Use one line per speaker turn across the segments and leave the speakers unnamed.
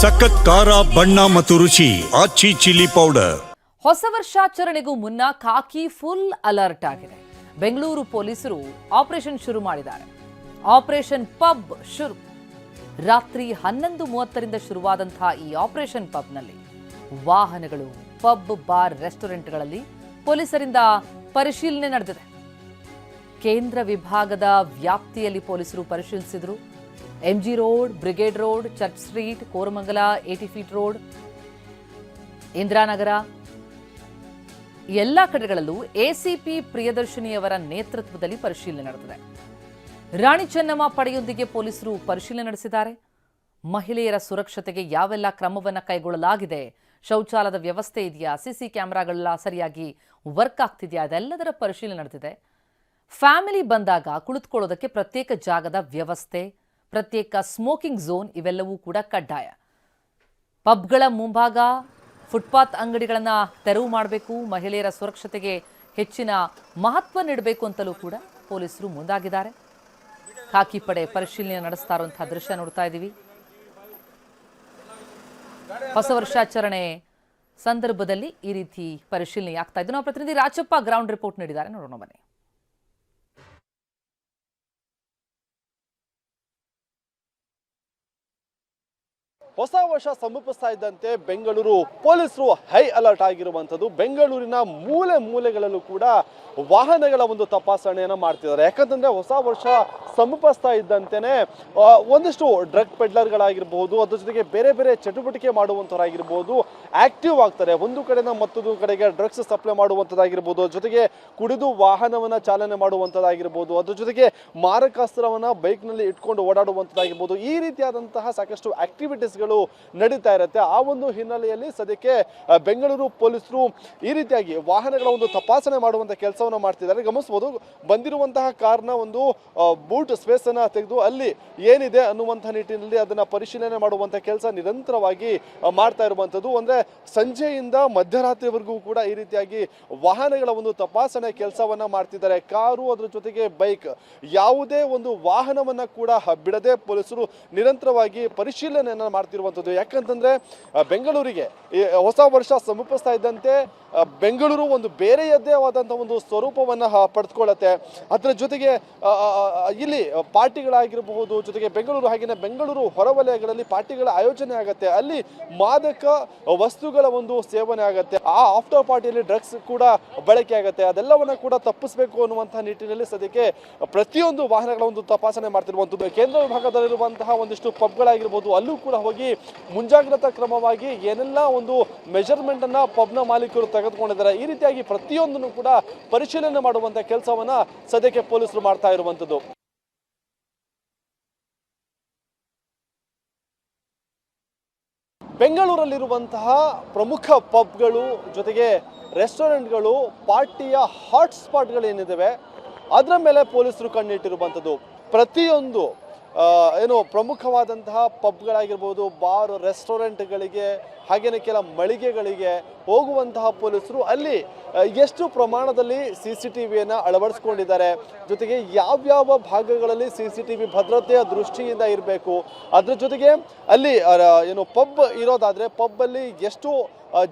ಸಖತ್ ಖಾರ, ಬಣ್ಣ ಮತ್ತು ರುಚಿ, ಆಚಿ ಚಿಲ್ಲಿ ಪೌಡರ್.
ಹೊಸ ವರ್ಷಾಚರಣೆಗೂ ಮುನ್ನ ಖಾಕಿ ಫುಲ್ ಅಲರ್ಟ್ ಆಗಿದೆ. ಬೆಂಗಳೂರು ಪೊಲೀಸರು ಆಪರೇಷನ್ ಶುರು ಮಾಡಿದ್ದಾರೆ. ಆಪರೇಷನ್ ಪಬ್ ಶುರು. ರಾತ್ರಿ ಹನ್ನೊಂದು ಮೂವತ್ತರಿಂದ ಶುರುವಾದಂತಹ ಈ ಆಪರೇಷನ್ ಪಬ್ನಲ್ಲಿ ವಾಹನಗಳು, ಪಬ್, ಬಾರ್, ರೆಸ್ಟೋರೆಂಟ್ಗಳಲ್ಲಿ ಪೊಲೀಸರಿಂದ ಪರಿಶೀಲನೆ ನಡೆದಿದೆ. ಕೇಂದ್ರ ವಿಭಾಗದ ವ್ಯಾಪ್ತಿಯಲ್ಲಿ ಪೊಲೀಸರು ಪರಿಶೀಲಿಸಿದರು. MG Road Brigade Road Church Street Koramangala eighty feet road Indiranagar ಎಲ್ಲ ಕಡೆಗಳಲ್ಲೂ ಎಸಿಪಿ ಪ್ರಿಯದರ್ಶಿನಿಯವರ ನೇತೃತ್ವದಲ್ಲಿ ಪರಿಶೀಲನೆ ನಡೆದಿದೆ. ರಾಣಿ ಚೆನ್ನಮ್ಮ ಪಡೆಯೊಂದಿಗೆ ಪೊಲೀಸರು ಪರಿಶೀಲನೆ ನಡೆಸಿದ್ದಾರೆ. ಮಹಿಳೆಯರ ಸುರಕ್ಷತೆಗೆ ಯಾವೆಲ್ಲ ಕ್ರಮವನ್ನು ಕೈಗೊಳ್ಳಲಾಗಿದೆ? ಶೌಚಾಲಯದ ವ್ಯವಸ್ಥೆ ಇದೆಯಾ? ಸಿಸಿ ಕ್ಯಾಮೆರಾಗಳೆಲ್ಲ ಸರಿಯಾಗಿ ವರ್ಕ್ ಆಗ್ತಿದೆಯಾ? ಅದೆಲ್ಲದರ ಪರಿಶೀಲನೆ ನಡೆದಿದೆ. ಫ್ಯಾಮಿಲಿ ಬಂದಾಗ ಕುಳಿತುಕೊಳ್ಳೋದಕ್ಕೆ ಪ್ರತ್ಯೇಕ ಜಾಗದ ವ್ಯವಸ್ಥೆ ಪ್ರತ್ಯೇಕ ಸ್ಮೋಕಿಂಗ್ ಝೋನ್ ಇವೆಲ್ಲವೂ ಕೂಡ ಕಡ್ಡಾಯ. ಪಬ್ಗಳ ಮುಂಭಾಗ ಫುಟ್ಪಾತ್ ಅಂಗಡಿಗಳನ್ನು ತೆರವು ಮಾಡಬೇಕು, ಮಹಿಳೆಯರ ಸುರಕ್ಷತೆಗೆ ಹೆಚ್ಚಿನ ಮಹತ್ವ ನೀಡಬೇಕು ಅಂತಲೂ ಕೂಡ ಪೊಲೀಸರು ಮುಂದಾಗಿದ್ದಾರೆ. ಖಾಕಿ ಪಡೆ ಪರಿಶೀಲನೆ ನಡೆಸ್ತಾ ಇರುವಂತಹ ದೃಶ್ಯ ನೋಡ್ತಾ ಇದ್ದೀವಿ. ಹೊಸ ವರ್ಷಾಚರಣೆ ಸಂದರ್ಭದಲ್ಲಿ ಈ ರೀತಿ ಪರಿಶೀಲನೆ ಆಗ್ತಾ ಇದ್ದು, ನಾವು ಪ್ರತಿನಿಧಿ ರಾಜಪ್ಪ ಗ್ರೌಂಡ್ ರಿಪೋರ್ಟ್ ನೀಡಿದ್ದಾರೆ. ನೋಡೋಣ ಬನ್ನಿ
ಹೊಸ ವರ್ಷ ಸಮೀಪಿಸ್ತಾ ಇದ್ದಂತೆ ಬೆಂಗಳೂರು ಪೊಲೀಸರು ಹೈ ಅಲರ್ಟ್ ಆಗಿರುವಂಥದ್ದು. ಬೆಂಗಳೂರಿನ ಮೂಲೆ ಮೂಲೆಗಳಲ್ಲೂ ಕೂಡ ವಾಹನಗಳ ಒಂದು ತಪಾಸಣೆಯನ್ನು ಮಾಡ್ತಿದ್ದಾರೆ. ಯಾಕಂತಂದ್ರೆ ಹೊಸ ವರ್ಷ ಸಮೀಪಿಸ್ತಾ ಇದ್ದಂತೆಯೇ ಒಂದಿಷ್ಟು ಡ್ರಗ್ ಪೆಡ್ಲರ್ಗಳಾಗಿರ್ಬೋದು, ಅದ್ರ ಜೊತೆಗೆ ಬೇರೆ ಬೇರೆ ಚಟುವಟಿಕೆ ಮಾಡುವಂಥವರಾಗಿರ್ಬೋದು, ಆಕ್ಟಿವ್ ಆಗ್ತಾರೆ. ಒಂದು ಕಡೆಯಿಂದ ಮತ್ತೊಂದು ಕಡೆಗೆ ಡ್ರಗ್ಸ್ ಸಪ್ಲೈ ಮಾಡುವಂಥದ್ದಾಗಿರ್ಬೋದು ಜೊತೆಗೆ ಕುಡಿದು ವಾಹನವನ್ನು ಚಾಲನೆ ಮಾಡುವಂಥದ್ದಾಗಿರ್ಬೋದು, ಅದ್ರ ಜೊತೆಗೆ ಮಾರಕಾಸ್ತ್ರವನ್ನು ಬೈಕ್ನಲ್ಲಿ ಇಟ್ಕೊಂಡು ಓಡಾಡುವಂಥದ್ದಾಗಿರ್ಬೋದು, ಈ ರೀತಿಯಾದಂತಹ ಸಾಕಷ್ಟು ಆಕ್ಟಿವಿಟೀಸ್ಗಳು ನಡೀತಾ ಇರುತ್ತೆ. ಆ ಒಂದು ಹಿನ್ನೆಲೆಯಲ್ಲಿ ಸದ್ಯಕ್ಕೆ ಬೆಂಗಳೂರು ಪೊಲೀಸರು ಈ ರೀತಿಯಾಗಿ ವಾಹನಗಳ ಒಂದು ತಪಾಸಣೆ ಮಾಡುವಂತಹ ಕೆಲಸವನ್ನು ಮಾಡ್ತಿದ್ದಾರೆ. ಗಮನಿಸಬಹುದು, ಬಂದಿರುವಂತಹ ಕಾರ್ನ ಒಂದು ಬೂಟ್ ಸ್ಪೇಸ್ ಅನ್ನ ತೆಗೆದು ಅಲ್ಲಿ ಏನಿದೆ ಅನ್ನುವಂತಹ ನಿಟ್ಟಿನಲ್ಲಿ ಅದನ್ನ ಪರಿಶೀಲನೆ ಮಾಡುವಂತಹ ಕೆಲಸ ನಿರಂತರವಾಗಿ ಮಾಡ್ತಾ ಇರುವಂಥದ್ದು. ಅಂದ್ರೆ ಸಂಜೆಯಿಂದ ಮಧ್ಯರಾತ್ರಿವರೆಗೂ ಕೂಡ ಈ ರೀತಿಯಾಗಿ ವಾಹನಗಳ ಒಂದು ತಪಾಸಣೆ ಕೆಲಸವನ್ನ ಮಾಡ್ತಿದ್ದಾರೆ. ಕಾರು ಅದ್ರ ಜೊತೆಗೆ ಬೈಕ್. ಯಾವುದೇ ಒಂದು ವಾಹನವನ್ನ ಕೂಡ ಬಿಡದೆ ಪೊಲೀಸರು ನಿರಂತರವಾಗಿ ಪರಿಶೀಲನೆಯನ್ನ ಮಾಡ್ತಿರುವಂಥದ್ದು ಯಾಕಂತಂದ್ರೆ ಬೆಂಗಳೂರಿಗೆ ಹೊಸ ವರ್ಷ ಸಮೀಪಿಸ್ತಾ ಇದ್ದಂತೆ ಬೆಂಗಳೂರು ಒಂದು ಬೇರೆಯದ್ದೇ ಆದಂಥ ಒಂದು ಸ್ವರೂಪವನ್ನ ಪಡೆದುಕೊಳ್ಳುತ್ತೆ. ಅದರ ಜೊತೆಗೆ ಇಲ್ಲಿ ಪಾರ್ಟಿಗಳಾಗಿರಬಹುದು, ಜೊತೆಗೆ ಬೆಂಗಳೂರು ಹಾಗೆಯೇ ಬೆಂಗಳೂರು ಹೊರವಲಯಗಳಲ್ಲಿ ಪಾರ್ಟಿಗಳ ಆಯೋಜನೆ ಆಗುತ್ತೆ. ಅಲ್ಲಿ ಮಾದಕ ವಸ್ತುಗಳ ಒಂದು ಸೇವನೆ ಆಗುತ್ತೆ. ಆ, ಆಫ್ಟರ್ ಪಾರ್ಟಿಯಲ್ಲಿ ಡ್ರಗ್ಸ್ ಕೂಡ ಬಳಕೆ ಆಗುತ್ತೆ. ಅದೆಲ್ಲವನ್ನ ಕೂಡ ತಪ್ಪಿಸಬೇಕು ಅನ್ನುವಂತಹ ನಿಟ್ಟಿನಲ್ಲಿ ಸದ್ಯಕ್ಕೆ ಪ್ರತಿಯೊಂದು ವಾಹನಗಳ ಒಂದು ತಪಾಸಣೆ ಮಾಡ್ತಿರುವಂಥದ್ದು. ಕೇಂದ್ರ ವಿಭಾಗದಲ್ಲಿರುವಂತಹ ಒಂದಿಷ್ಟು ಪಬ್ಗಳಾಗಿರ್ಬೋದು, ಅಲ್ಲೂ ಕೂಡ ಹೋಗಿ ಮುಂಜಾಗ್ರತಾ ಕ್ರಮವಾಗಿ ಏನೆಲ್ಲ ಒಂದು ಮೆಜರ್ಮೆಂಟನ್ನು ಪಬ್ನ ಮಾಲೀಕರು ತೆಗೆದುಕೊಂಡಿದ್ದಾರೆ, ಈ ರೀತಿಯಾಗಿ ಪ್ರತಿಯೊಂದನ್ನು ಕೂಡ ಪರಿಶೀಲನೆ ಮಾಡುವಂಥ ಕೆಲಸವನ್ನ ಸದ್ಯಕ್ಕೆ ಪೊಲೀಸರು ಮಾಡ್ತಾ ಇರುವಂಥದ್ದು ಬೆಂಗಳೂರಲ್ಲಿರುವಂತಹ ಪ್ರಮುಖ ಪಬ್ಗಳು ಜೊತೆಗೆ ರೆಸ್ಟೋರೆಂಟ್ಗಳು ಪಾರ್ಟಿಯ ಹಾಟ್ ಏನಿದ್ದಾವೆ ಅದರ ಮೇಲೆ ಪೊಲೀಸರು ಕಣ್ಣಿಟ್ಟಿರುವಂಥದ್ದು ಪ್ರತಿಯೊಂದು ಏನು ಪ್ರಮುಖವಾದಂತಹ ಪಬ್ಗಳಾಗಿರ್ಬೋದು, ಬಾರ್, ರೆಸ್ಟೋರೆಂಟ್ಗಳಿಗೆ ಹಾಗೆಯೇ ಕೆಲ ಮಳಿಗೆಗಳಿಗೆ ಹೋಗುವಂತಹ ಪೊಲೀಸರು ಅಲ್ಲಿ ಎಷ್ಟು ಪ್ರಮಾಣದಲ್ಲಿ ಸಿ ಸಿ ಟಿ ವಿಯನ್ನು ಅಳವಡಿಸ್ಕೊಂಡಿದ್ದಾರೆ, ಜೊತೆಗೆ ಯಾವ್ಯಾವ ಭಾಗಗಳಲ್ಲಿ ಸಿ ಸಿ ಟಿ ವಿ ಭದ್ರತೆಯ ದೃಷ್ಟಿಯಿಂದ ಇರಬೇಕು, ಅದ್ರ ಜೊತೆಗೆ ಅಲ್ಲಿ ಏನು ಪಬ್ ಇರೋದಾದರೆ ಪಬ್ಬಲ್ಲಿ ಎಷ್ಟು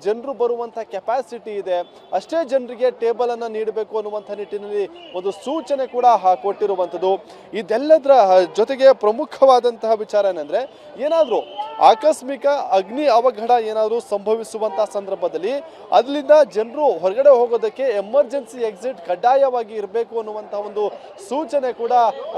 ಜನರು ಬರುವಂಥ ಕೆಪಾಸಿಟಿ ಇದೆ. ಅಷ್ಟೇ ಜನರಿಗೆ ಟೇಬಲ್ ಅನ್ನು ನೀಡಬೇಕು ಅನ್ನುವಂಥ ನಿಟ್ಟಿನಲ್ಲಿ ಒಂದು ಸೂಚನೆ ಕೂಡ ಕೊಟ್ಟಿರುವಂಥದ್ದು. ಇದೆಲ್ಲದರ ಜೊತೆಗೆ ಪ್ರಮುಖವಾದಂತಹ ವಿಚಾರ ಏನಂದ್ರೆ, ಏನಾದರೂ ಆಕಸ್ಮಿಕ ಅಗ್ನಿ ಅವಘಡ ಏನಾದರೂ ಸಂಭವಿಸುವಂತಹ ಸಂದರ್ಭದಲ್ಲಿ ಅದರಿಂದ ಜನರು ಹೊರಗಡೆ ಹೋಗೋದಕ್ಕೆ ಎಮರ್ಜೆನ್ಸಿ ಎಕ್ಸಿಟ್ ಕಡ್ಡಾಯವಾಗಿ ಇರಬೇಕು ಅನ್ನುವಂಥ ಒಂದು ಸೂಚನೆ ಕೂಡ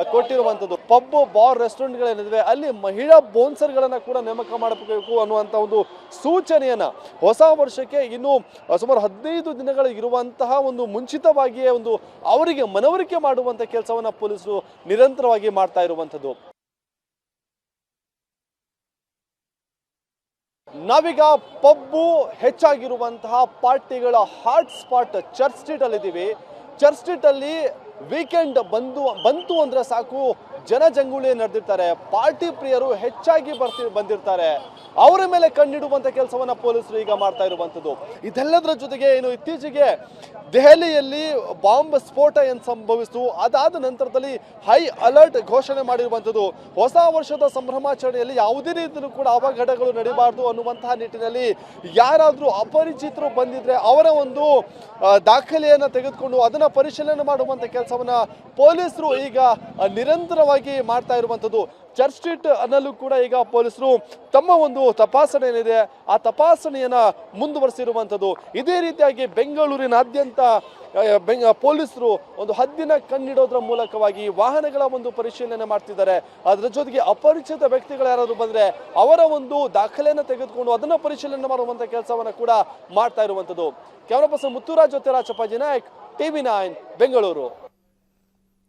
ಕೊಟ್ಟಿರುವಂಥದ್ದು ಪಬ್ ಬಾರ್ ರೆಸ್ಟೋರೆಂಟ್ಗಳೇನಿವೆ ಅಲ್ಲಿ ಮಹಿಳಾ ಬೋನ್ಸರ್ಗಳನ್ನು ಕೂಡ ನೇಮಕ ಮಾಡಬೇಕು ಅನ್ನುವಂಥ ಒಂದು ಸೂಚನೆಯನ್ನ ಹೊಸ ವರ್ಷಕ್ಕೆ ಇನ್ನು ಸುಮಾರು ಹದಿನೈದು ದಿನಗಳ ಇರುವಂತಹ ಒಂದು ಮುಂಚಿತವಾಗಿಯೇ ಒಂದು ಅವರಿಗೆ ಮನವರಿಕೆ ಮಾಡುವಂಥ ಕೆಲಸವನ್ನ ಪೊಲೀಸರು ನಿರಂತರವಾಗಿ ಮಾಡ್ತಾ ಇರುವಂಥದ್ದು ನಾವೀಗ ಪಬ್ಬು ಹೆಚ್ಚಾಗಿರುವಂತಹ ಪಾರ್ಟಿಗಳ ಹಾಟ್ ಸ್ಪಾಟ್ ಚರ್ಚ್ ಸ್ಟ್ರೀಟ್ ಅಲ್ಲಿ ಇದ್ದೀವಿ ಚರ್ಚ್ ಸ್ಟ್ರೀಟ್ ಅಲ್ಲಿ ವೀಕೆಂಡ್ ಬಂದು, ಬಂತು ಅಂದ್ರೆ ಸಾಕು. ಜನಜಂಗುಳಿ ನಡೆದಿರ್ತಾರೆ. ಪಾರ್ಟಿ ಪ್ರಿಯರು ಹೆಚ್ಚಾಗಿ ಬರ್ತಿ ಬಂದಿರ್ತಾರೆ. ಅವರ ಮೇಲೆ ಕಣ್ಣಿಡುವಂತ ಕೆಲಸವನ್ನ ಪೊಲೀಸರು ಈಗ ಮಾಡ್ತಾ ಇರುವಂತದ್ದು ಇದೆಲ್ಲದರ ಜೊತೆಗೆ ಏನು ಇತ್ತೀಚೆಗೆ ದೆಹಲಿಯಲ್ಲಿ ಬಾಂಬ್ ಸ್ಫೋಟ ಏನು ಸಂಭವಿಸಿತು ಅದಾದ ನಂತರದಲ್ಲಿ ಹೈ ಅಲರ್ಟ್ ಘೋಷಣೆ ಮಾಡಿರುವಂಥದ್ದು. ಹೊಸ ವರ್ಷದ ಸಂಭ್ರಮಾಚರಣೆಯಲ್ಲಿ ಯಾವುದೇ ರೀತಿಯಲ್ಲೂ ಕೂಡ ಅವಘಡಗಳು ನಡೀಬಾರ್ದು ಅನ್ನುವಂತಹ ನಿಟ್ಟಿನಲ್ಲಿ ಯಾರಾದರೂ ಅಪರಿಚಿತರು ಬಂದಿದ್ರೆ ಅವರ ಒಂದು ದಾಖಲೆಯನ್ನು ತೆಗೆದುಕೊಂಡು ಅದನ್ನ ಪರಿಶೀಲನೆ ಮಾಡುವಂತ ಕೆಲಸವನ್ನ ಪೊಲೀಸರು ಈಗ ಆ, ನಿರಂತರವಾಗಿ ಮಾಡ್ತಾ ಇರುವಂಥದ್ದು. ಚರ್ಚ್ ಸ್ಟ್ರೀಟ್ ಅನ್ನಲ್ಲೂ ಕೂಡ ಈಗ ಪೊಲೀಸರು ತಮ್ಮ ಒಂದು ತಪಾಸಣೆ ಏನಿದೆ ಆ ತಪಾಸಣೆಯನ್ನ ಮುಂದುವರಿಸಿರುವಂಥದ್ದು. ಇದೇ ರೀತಿಯಾಗಿ ಬೆಂಗಳೂರಿನಾದ್ಯಂತ ಬೆಂಗ, ಪೊಲೀಸರು ಒಂದು ಹದ್ದಿನ ಕಣ್ಣಿಡೋದ್ರ ಮೂಲಕವಾಗಿ ವಾಹನಗಳ ಒಂದು ಪರಿಶೀಲನೆ ಮಾಡ್ತಿದ್ದಾರೆ. ಅದರ ಜೊತೆಗೆ ಅಪರಿಚಿತ ವ್ಯಕ್ತಿಗಳು ಯಾರಾದರೂ ಬಂದ್ರೆ ಅವರ ಒಂದು ದಾಖಲೆಯನ್ನು ತೆಗೆದುಕೊಂಡು ಅದನ್ನ ಪರಿಶೀಲನೆ ಮಾಡುವಂಥ ಕೆಲಸವನ್ನ ಕೂಡ ಮಾಡ್ತಾ ಇರುವಂಥದ್ದು. ಕ್ಯಾಮರಾ ಪರ್ಸನ್ ಮುತ್ತುರಾಜ್ ಜೊತೆ ರಾಜಪ್ಪಾಜಿ ನಾಯಕ್, ಟಿವಿ ನೈನ್, ಬೆಂಗಳೂರು.